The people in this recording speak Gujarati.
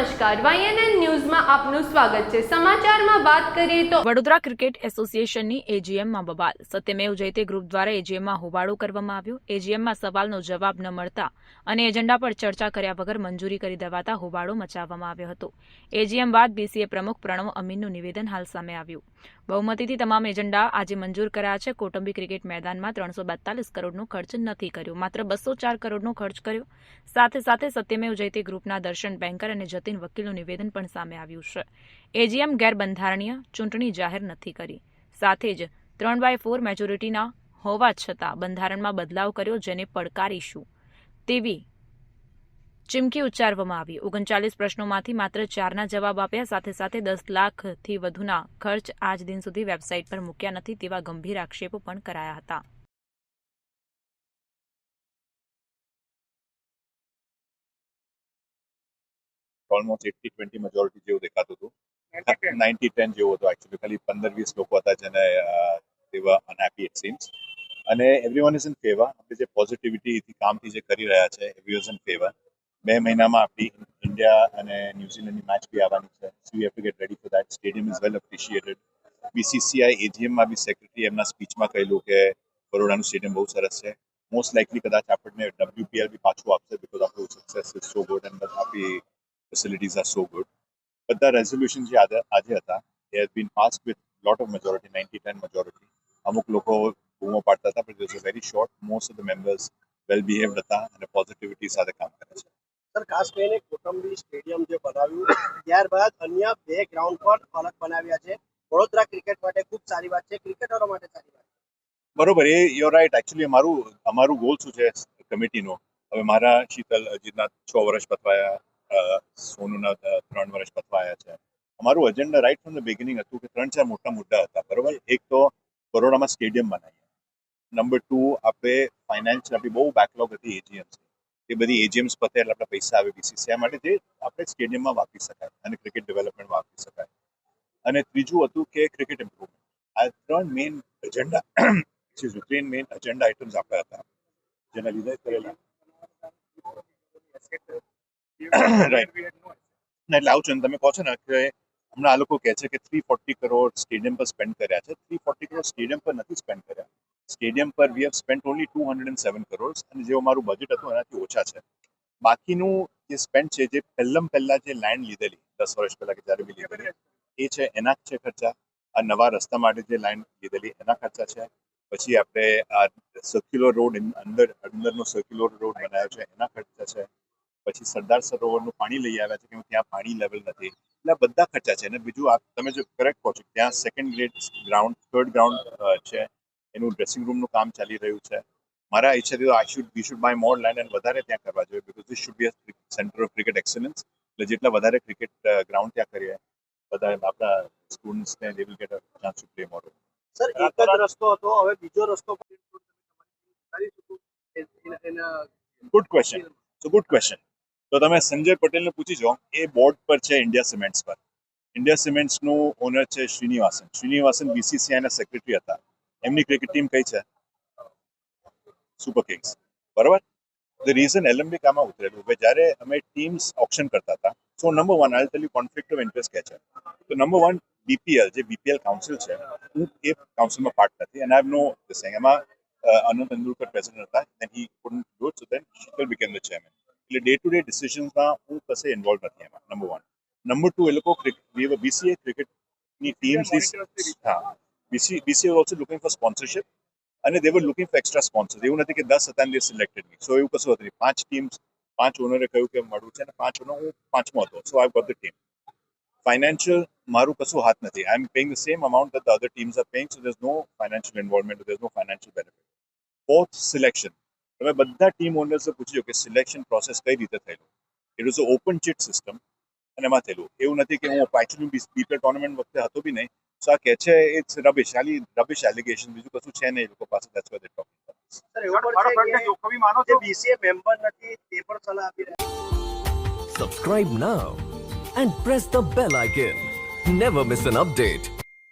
નમસ્કાર. વાયએનએન ન્યૂઝમાં આપનું સ્વાગત છે. સમાચારમાં વાત કરીએ તો વડોદરા ક્રિકેટ એસોસિએશનની એજીએમમાં બબાલ. સત્યમેવ જયતે ગ્રુપ દ્વારા એજીએમમાં હોબાળો કરવામાં આવ્યો. એજીએમમાં સવાલનો જવાબ ન મળતા અને એજન્ડા પર ચર્ચા કર્યા વગર મંજૂરી કરી દેવાતા હોબાળો મચાવવામાં આવ્યો હતો. એજીએમ બાદ બીસીએ પ્રમુખ પ્રણવ અમીનનું નિવેદન હાલ સામે આવ્યું. બહુમતીથી તમામ એજન્ડા આજે મંજૂર કરાયા છે. કૌટુંબિક ક્રિકેટ મેદાનમાં ત્રણસો બેતાલીસ કરોડનો ખર્ચ નથી કર્યો. માત્ર બસો ચાર કરોડનો ખર્ચ કર્યો. સાથે સાથે સત્યમેવ જયતે ગ્રુપના દર્શન બેન્કર અને જતીન વકીલનું નિવેદન પણ સામે આવ્યું છે. એજીએમ ગેરબંધારણીય ચૂંટણી જાહેર નથી કરી. સાથે જ ત્રણ બાય ફોર મેજોરિટીના હોવા છતાં બંધારણમાં બદલાવ કર્યો જેને પડકારીશું. તેવી ચીમકી ઉચ્ચારવામાં આવી. ઓગણચાલીસ પ્રશ્નોમાંથી માત્ર ચારના જવાબ આપ્યા. સાથે સાથે દસ લાખથી વધુના ખર્ચ આજ દિન સુધી વેબસાઇટ પર મૂક્યા નથી તેવા ગંભીર આક્ષેપો પણ કરાયા હતા. ઓલમોસ્ટ એટી ટ્વેન્ટી મેજોરિટી જેવું દેખાતું હતું. નાઇન્ટી ટેન જેવું હતું એકચ્યુઅલી ખાલી પંદર વીસ લોકો હતા જેને તેવા અનહેપી ઇટ સીમ્સ અને every one is in favour આપણે જે પોઝિટિવિટીથી કામથી જે કરી રહ્યા છે એવરી ઇઝ ઇન ફેવર બે મહિનામાં આપણી ઇન્ડિયા અને ન્યુઝીલેન્ડની મેચ બી આવવાની છે. So you have to get ready for that stadium is well appreciated BCCI એજીએમમાં બી સેક્રેટરી એમના સ્પીચમાં કહેલું કે બરોડાનું સ્ટેડિયમ બહુ સરસ છે. મોસ્ટ લાઇકલી કદાચ આપણને ડબ્લ્યુપીએલ બી પાછું આપશે બિકોઝ આપણું success is so good and આપણી ફેસિલિટીઝ આર સો ગુડ બધા રેઝોલ્યુશન જે આજે હતા એ has been pass with lot of majority ninety ten majority અમુક લોકો બૂમો પાડતા હતા પણ is very short most of the members well behaved હતા અને પોઝિટિવિટી સાથે કામ કરે છે. સર, ખાસ કરીને કોટંબી સ્ટેડિયમ જે બનાવ્યું, ત્યારબાદ અન્ય બે ગ્રાઉન્ડ પણ અલગ બનાવ્યા છે. વડોદરા ક્રિકેટ માટે ખૂબ સારી વાત છે. ક્રિકેટરો માટે સારી વાત બરોબર, એ યોર રાઈટ એકચ્યુઅલી અમારું અમારું ગોલ શું છે કમિટીનો? હવે મારા શીતલ અજીતના છ વર્ષ પતવાયા સોનુના ત્રણ વર્ષ પતવાયા છે. અમારું agenda right from the beginning હતું કે ત્રણ ચાર મોટા મુદ્દા હતા, બરોબર? એક તો બરોડામાં સ્ટેડિયમ બનાવીએ. નંબર ટુ આપણે ફાઇનાન્શિયલ આપણી બહુ બેકલોગ હતી એજીએમ્સ એ બધી એજીએમ્સ પતે એટલે આપણા પૈસા આવે બીસીસીઆઈ માટે જે આપણે સ્ટેડિયમમાં વાપરી શકાય અને ક્રિકેટ ડેવલપમેન્ટ વાપરી શકાય અને ત્રીજું હતું કે ક્રિકેટ ઇમ્પ્રુવમેન્ટ આ ત્રણ મેઇન એજન્ડા ત્રણ મેઇન એજન્ડા આઇટમ્સ આપ્યા હતા જેના લીધે કરેલા રાઈટ એટલે આવું છે ને તમે કહો છો ને કે હમણાં આ લોકો કહે છે કે થ્રી ફોર્ટી કરોડ સ્ટેડિયમ પર સ્પેન્ડ કર્યા છે. થ્રી ફોર્ટી કરોડ સ્ટેડિયમ પર નથી સ્પેન્ડ કર્યા. સ્ટેડિયમ પર we have spend only two hundred and seven crore અને જે અમારું બજેટ હતું એનાથી ઓછા છે. બાકીનું જે સ્પેન્ડ છે, જે પહેલમ પહેલા જે લેન્ડ લીધેલી, દસ વર્ષ પહેલા કે જ્યારે બી લીધેલી, એ છે, એના જ છે ખર્ચા. આ નવા રસ્તા માટે જે લાઈન લીધેલી, એના ખર્ચા છે. પછી આપણે આ સર્ક્યુલર રોડ અંદર, અંદરનો સર્ક્યુલર રોડ બનાવ્યો છે, એના ખર્ચા છે. પછી સરદાર સરોવરનું પાણી લઈ આવ્યા છે કે ત્યાં પાણી લેવલ નથી. એટલે બધા ખર્ચા છે. અને બીજું આ તમે જો કરેક્ટ કહો છો ત્યાં second grade ground third ground છે. એનું ડ્રેસિંગ રૂમનું કામ ચાલી રહ્યું છે. મારા ઈચ્છાથી I should we should buy more land and વધારે ત્યાં કરવા જોઈએ because this should be center of cricket excellence એટલે જેટલા વધારે ક્રિકેટ ગ્રાઉન્ડ ત્યાં કરીએ બધા આપણા સ્ટુડન્ટ્સને they will get a chance to play more sir એક જ રસ્તો હતો હવે બીજો રસ્તો good question so good question તો તમે સંજય પટેલને પૂછી જો એ બોર્ડ પર છે ઇન્ડિયા સિમેન્ટ્સ પર. ઇન્ડિયા સિમેન્ટ્સનું ઓનર છે શ્રીનિવાસન. શ્રીનિવાસન બીસીસીઆઈના સેક્રેટરી હતા. એમની ક્રિકેટ ટીમ કઈ છે? સુપર કિંગ્સ બરાબર? ધ રીઝન એલએમબી કામાં ઉતરેલું હવે જ્યારે અમે ટીમ્સ ઓપ્શન કરતા હતા so number one I tell you conflict of interest કે છે. તો નંબર વન બીપીએલ જે બીપીએલ કાઉન્સિલ છે, હું એ કાઉન્સિલમાં પાર્ટ નથી અને આઈ નો એમાં અનંત તેંડુલકર પ્રેસિડેન્ટ હતા then he couldn't do it so then Sheetal became the chairman એટલે ડે ટુ ડે ડિસિઝન્સમાં હું કશે ઇન્વોલ્વ નથી એમાં નંબર વન નંબર ટુ એ લોકો બીસીએ ક્રિકેટની ટીમ્સ હા. BC BCA also looking for sponsorship અને they were looking for extra sponsors એવું નથી કે દસ હતા અને સિલેક્ટેડ મી સો એવું કશું હતું નહીં. પાંચ ટીમ્સ પાંચ ઓનરે કહ્યું કે મળવું છે અને પાંચ ઓનર હું પાંચમો હતો. So I got the team financial મારું કશું હાથ નથી. I am paying the same amount that teams are are paying. So no financial involvement involvement. There's no financial benefit. Fourth selection. તમે બધા ટીમ ઓનર્સે પૂછ્યું કે સિલેક્શન પ્રોસેસ કઈ રીતે થયેલું? It was open chit system અને એમાં થયેલું. એવું નથી કે હું એકચ્યુઅલી બીપીએલ ટુર્નામેન્ટ વખતે હતો બી નહીં. સો આ કે છે ઇટ્સ રબિશ ખાલી રબિશ એલિગેશન બીજું કશું છે નહીં લોકો પાસે. દેટ્સ રહ્યા Subscribe now and press the bell icon. Never miss an update.